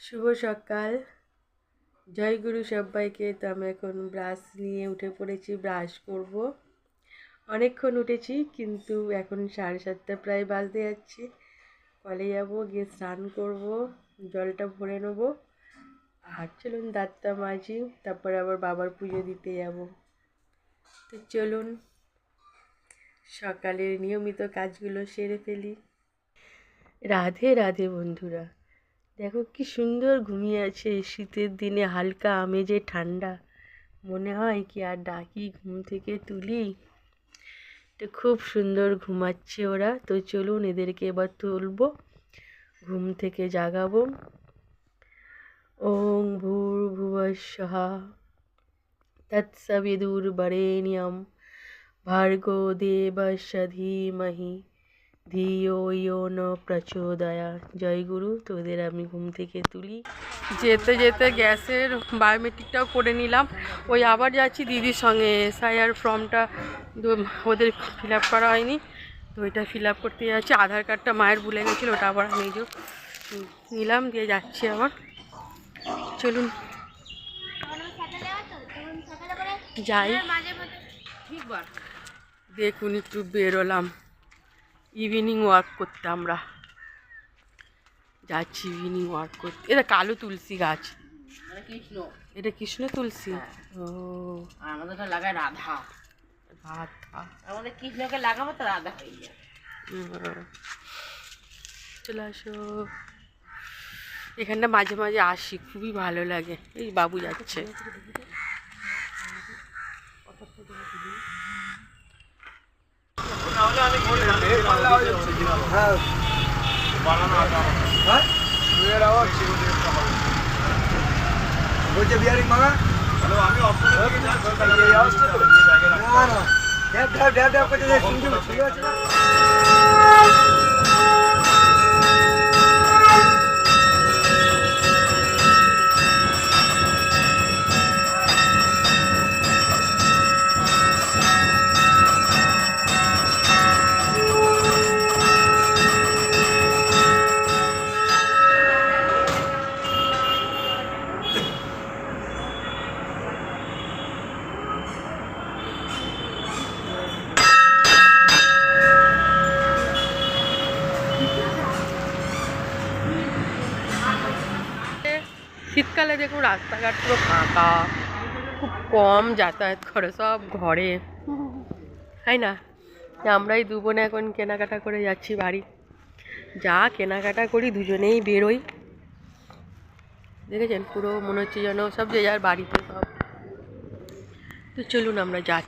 শুভ সকাল। জয় গুরু তো আমি এখন ব্রাশ নিয়ে উঠে পড়েছি, ব্রাশ করব। অনেকক্ষণ উঠেছি, কিন্তু এখন সাড়ে সাতটা প্রায় বাজতে যাচ্ছে। কলে যাব, গিয়ে স্নান করব, জলটা ভরে নেব। আর চলুন দাঁতটা মাজি, তারপরে আবার বাবার পুজো দিতে যাব। তো চলুন, সকালের নিয়মিত কাজগুলো সেরে ফেলি। রাধে রাধে বন্ধুরা। দেখো কি সুন্দর ঘুমিয়ে আছে শীতের দিনে, হালকা আমেজে ঠান্ডা। মনে হয় কি আর ডাকি ঘুম থেকে তুলি? তো খুব সুন্দর ঘুমাচ্ছে ওরা। তো চলুন এদেরকে এবার তুলবো, ঘুম থেকে জাগাবো। ওং ভূর্ভুবস্বঃ তৎসবিদুর্বরেণ্যম ভার্গো দেবস্য ধীমহি ধিও ইয়ো ন প্রচোদয়া। জয় গুরু, তোদের আমি ঘুম থেকে তুলি। যেতে যেতে গ্যাসের বায়োমেট্রিকটাও করে নিলাম। ওই আবার যাচ্ছি দিদির সঙ্গে। এসআইআর ফর্মটা ওদের ফিল করা হয়নি। তো ওইটা ফিল করতে যাচ্ছি। আধার কার্ডটা মায়ের ভুলে গেছিল, ওটা আবার আমি যে নিলাম, দিয়ে যাচ্ছি আবার। চলুন। যাই। দেখুন, একটু বেরোলাম। ইভিনিং ওয়াক করতে আমরা। যাচ্ছি ইভিনিং ওয়াক করতে। এটা কালো তুলসী গাছ। মানে কৃষ্ণ। এটা কৃষ্ণ তুলসী? হ্যাঁ। ও। আমাদের লাগায় রাধা। আমাদের কৃষ্ণকে লাগাবো তো রাধা হয়ে যায় চলে আসো। এখানটা মাঝে মাঝে আসি খুবই ভালো লাগে। এই বাবু যাচ্ছে। বলছে বিয়ারিং মাগা না না। ড্যাব ড্যাব ড্যাব ড্যাব করতে যে শীতকালে দেখুন রাস্তাঘাট পুরো ফাঁকা, খুব কম যাতায়াত করে, সব ঘরে। তাই না? আমরাই দু বোনে এখন কেনাকাটা করে যাচ্ছি বাড়ি। যা কেনাকাটা করি, দুজনেই বেরোই। দেখেছেন? পুরো মনে হচ্ছে যেন সব যে যার বাড়িতে সব। তো চলুন আমরা যাচ্ছি।